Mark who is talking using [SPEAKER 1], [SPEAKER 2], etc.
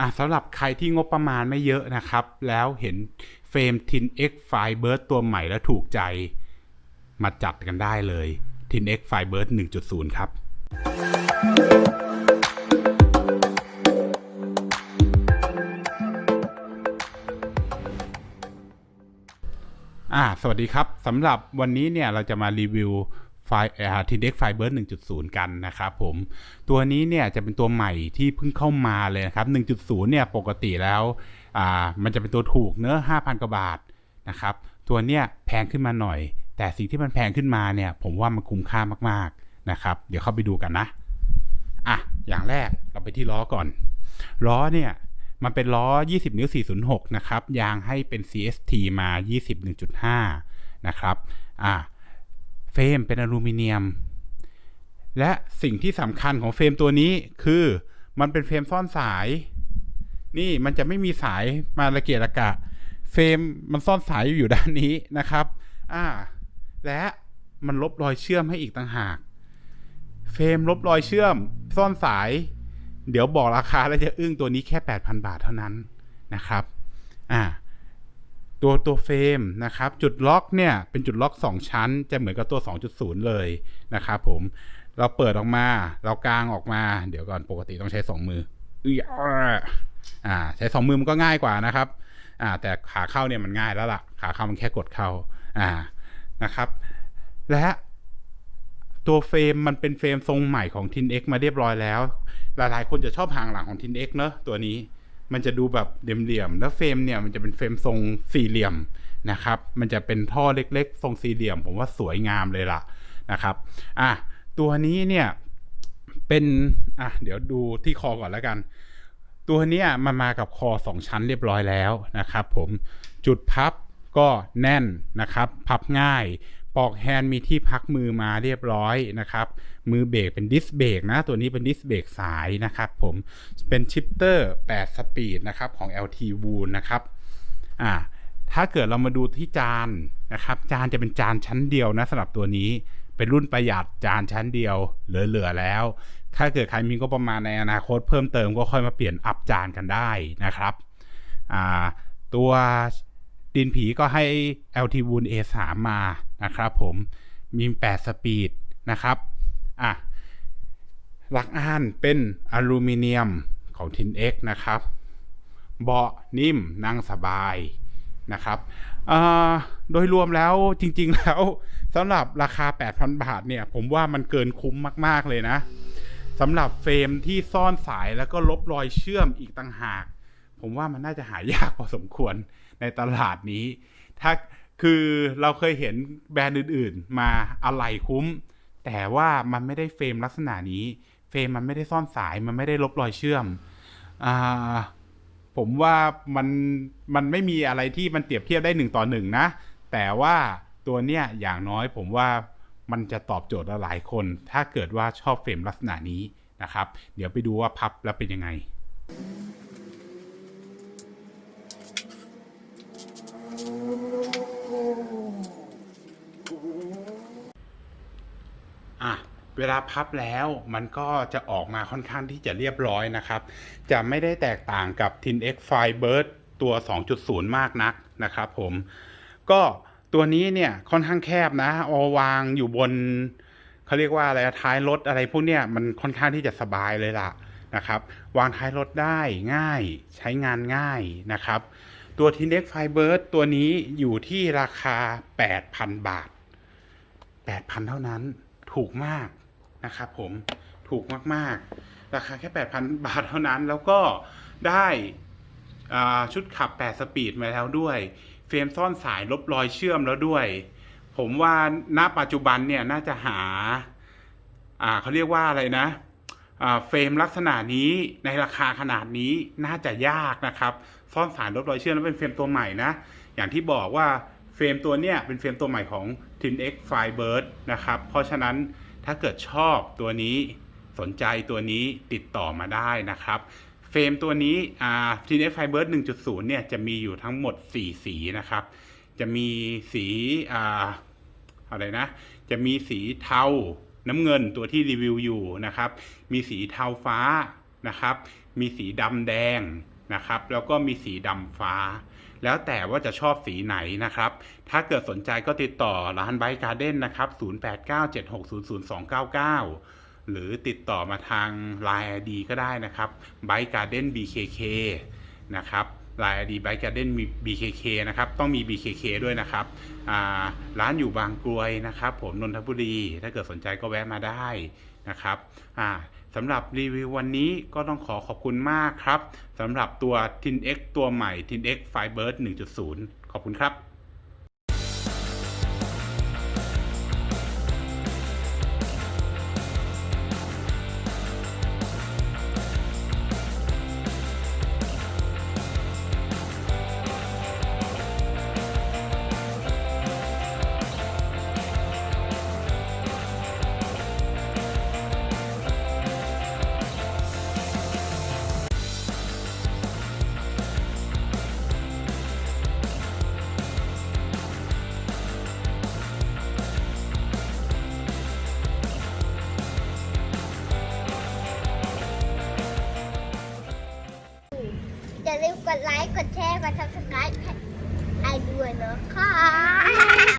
[SPEAKER 1] อะสำหรับใครที่งบประมาณไม่เยอะนะครับ แล้วเห็นเฟรม Tin X Firebird ตัวใหม่แล้วถูกใจ มาจัดกันได้เลย Tin X Firebird 1.0 ครับ อ่า สวัสดีครับสำหรับวันนี้เนี่ยเราจะมารีวิว ไฟทีเด็กไฟเบิร์ด1.0 กันนะครับผมตัวนี้เนี่ยจะเป็นตัวใหม่ที่เพิ่งเข้ามาเลยนะครับ 1.0 เนี่ยปกติแล้วอ่ามันจะเป็นตัวถูกเนื้อ5,000 กว่าบาทนะครับตัวเนี้ยแพงขึ้นมาหน่อย แต่สิ่งที่มันแพงขึ้นมาเนี่ยผมว่ามันคุ้มค่ามากๆนะครับ เดี๋ยวเข้าไปดูกันนะอะอย่างแรกเราไปที่ล้อก่อน ล้อเนี่ยมันเป็นล้อ 20 นิ้ว 406 นะครับ ยางให้เป็น CST มา20 1.5 นะครับ อ่า เฟรมเป็นอลูมิเนียม และสิ่งที่สำคัญของเฟรมตัวนี้คือมันเป็นเฟรมซ่อนสาย นี่มันจะไม่มีสายมาระเกียระกะ เฟรมมันซ่อนสายอยู่ด้านนี้นะครับ อ่า และมันลบรอยเชื่อมให้อีกต่างหาก เฟรมลบรอยเชื่อม ซ่อนสาย เดี๋ยวบอกราคาแล้วจะอึ้งตัวนี้แค่ 8,000 บาทเท่านั้นนะครับ อ่า ตัวตัวเฟรมนะครับจุดล็อกเนี่ยเป็นจุดล็อก 2 ชั้น จะเหมือนกับตัว 2.0 เลยนะครับผมเราเปิดออกมา เรากางออกมา เดี๋ยวก่อนปกติต้องใช้ 2 มืออืออ่าใช้ 2 มือมันก็ง่ายกว่านะครับอ่าแต่ขาเข้าเนี่ยมันง่ายแล้วล่ะ ขาเข้ามันแค่กดเข้าอ่านะครับ และตัวเฟรมมันเป็นเฟรมทรงใหม่ของ Tin X มาเรียบร้อยแล้ว หลายๆคนจะชอบหางหลังของ Tin X เนอะตัวนี้ มันจะดูแบบเหลี่ยมๆแล้วเฟรมเนี่ยมันจะเป็นเฟรมทรงสี่เหลี่ยมนะครับ มันจะเป็นท่อเล็กๆ ทรงสี่เหลี่ยม ผมว่าสวยงามเลยล่ะนะครับอะตัวนี้เนี่ยเป็นอะเดี๋ยวดูที่คอก่อนแล้วกัน ตัวนี้มันมากับคอสองชั้นเรียบร้อยแล้วนะครับ ผมจุดพับก็แน่นนะครับ พับง่าย ปอกแฮนด์มีที่พักมือมาเรียบร้อยนะครับ มือเบรกเป็นดิสเบรกนะ ตัวนี้เป็นดิสเบรกสายนะครับผม เป็นชิปเตอร์ 8 สปีดนะครับของ LT w o o นะครับ อ่า ถ้าเกิดเรามาดูที่จานนะครับ จานจะเป็นจานชั้นเดียวนะสำหรับตัวนี้ เป็นรุ่นประหยัดจานชั้นเดียวเหลือๆแล้ว ถ้าเกิดใครมีก็ประมาณในอนาคตเพิ่มเติมก็ค่อยมาเปลี่ยนอัพจานกันได้นะครับ อ่า ตัว ดินผีก็ให้ LT Wool A3 มานะครับผมมี 8 สปีดนะครับอะหลักอ่านเป็นอลูมิเนียมของ Tin X นะครับ เบาะนิ่มนั่งสบายนะครับโดยรวมแล้วจริง ๆ แล้วสำหรับราคา 8,000 บาทเนี่ย ผมว่ามันเกินคุ้มมาก ๆ เลยนะสำหรับเฟรมที่ซ่อนสายแล้วก็ลบรอยเชื่อมอีกต่างหาก ผมว่ามันน่าจะหายากพอสมควร ในตลาดนี้ ถ้าคือเราเคยเห็นแบรนด์อื่นๆ มาอะไรคุ้ม แต่ว่ามันไม่ได้เฟรมลักษณะนี้ เฟรมมันไม่ได้ซ่อนสายมันไม่ได้ลบรอยเชื่อมอ่าผมว่ามันมันไม่มีอะไรที่มันเปรียบเทียบได้หนึ่งต่อหนึ่งนะ แต่ว่าตัวเนี้ยอย่างน้อยผมว่ามันจะตอบโจทย์หลายคน ถ้าเกิดว่าชอบเฟรมลักษณะนี้นะครับ เดี๋ยวไปดูว่าพับแล้วเป็นยังไง อะ เวลาพับแล้วมันก็จะออกมาค่อนข้างที่จะเรียบร้อยนะครับ จะไม่ได้แตกต่างกับ Tin X Firebird ตัว 2.0 มากนักนะครับผม ก็ตัวนี้เนี่ยค่อนข้างแคบนะเอาวางอยู่บนเขาเรียกว่าอะไรท้ายรถอะไรพวกเนี้ยมันค่อนข้างที่จะสบายเลยล่ะนะครับ วางท้ายรถได้ง่ายใช้งานง่ายนะครับ ตัว Tin X Firebird ตัวนี้อยู่ที่ราคา 8,000 บาท 8,000 เท่านั้นถูกมาก นะครับผมถูกมากๆ ราคาแค่ 8,000 บาทเท่านั้นแล้วก็ได้ชุดขับ 8 สปีดมาแล้วด้วย เฟรมซ่อนสายลบรอยเชื่อมแล้วด้วย ผมว่าณปัจจุบันเนี่ยน่าจะหาเขาเรียกว่าอะไรนะเฟรมลักษณะนี้ในราคาขนาดนี้น่าจะยากนะครับ ซ่อนสายลบรอยเชื่อมแล้วเป็นเฟรมตัวใหม่นะ อย่างที่บอกว่าเฟรมตัวเนี้ยเป็นเฟรมตัวใหม่ของ Tin X Firebird นะครับ เพราะฉะนั้น ถ้าเกิดชอบตัวนี้สนใจตัวนี้ติดต่อมาได้นะครับเฟรมตัวนี้ Tin X Firebird 1.0 เนี่ยจะมีอยู่ทั้งหมด 4 สีนะครับ จะมีสีอ่าอะไรนะ จะมีสีเทา น้ำเงินตัวที่รีวิวอยู่นะครับ มีสีเทาฟ้านะครับ มีสีดำแดงนะครับ แล้วก็มีสีดำฟ้า แล้วแต่ว่าจะชอบสีไหนนะครับ ถ้าเกิดสนใจก็ติดต่อร้านไบการ์เด้นนะครับ 0897600299 หรือติดต่อมาทาง Line ID ก็ได้นะครับ b y Garden BKK นะครับ Line ID b y Garden BKK นะครับ ต้องมี BKK ด้วยนะครับอ่าร้านอยู่บางกรวยนะครับ ผมนนทบุรี ถ้าเกิดสนใจก็แวะมาได้นะครับอ่า สำหรับรีวิววันนี้ก็ต้องขอขอบคุณมากครับสำหรับตัว Tin X ตัวใหม่ Tin X Firebird 1.0 ขอบคุณครับ
[SPEAKER 2] กดไลค์ กดแชร์ กด subscribe ให้ไอด้วยเนาะค่ะ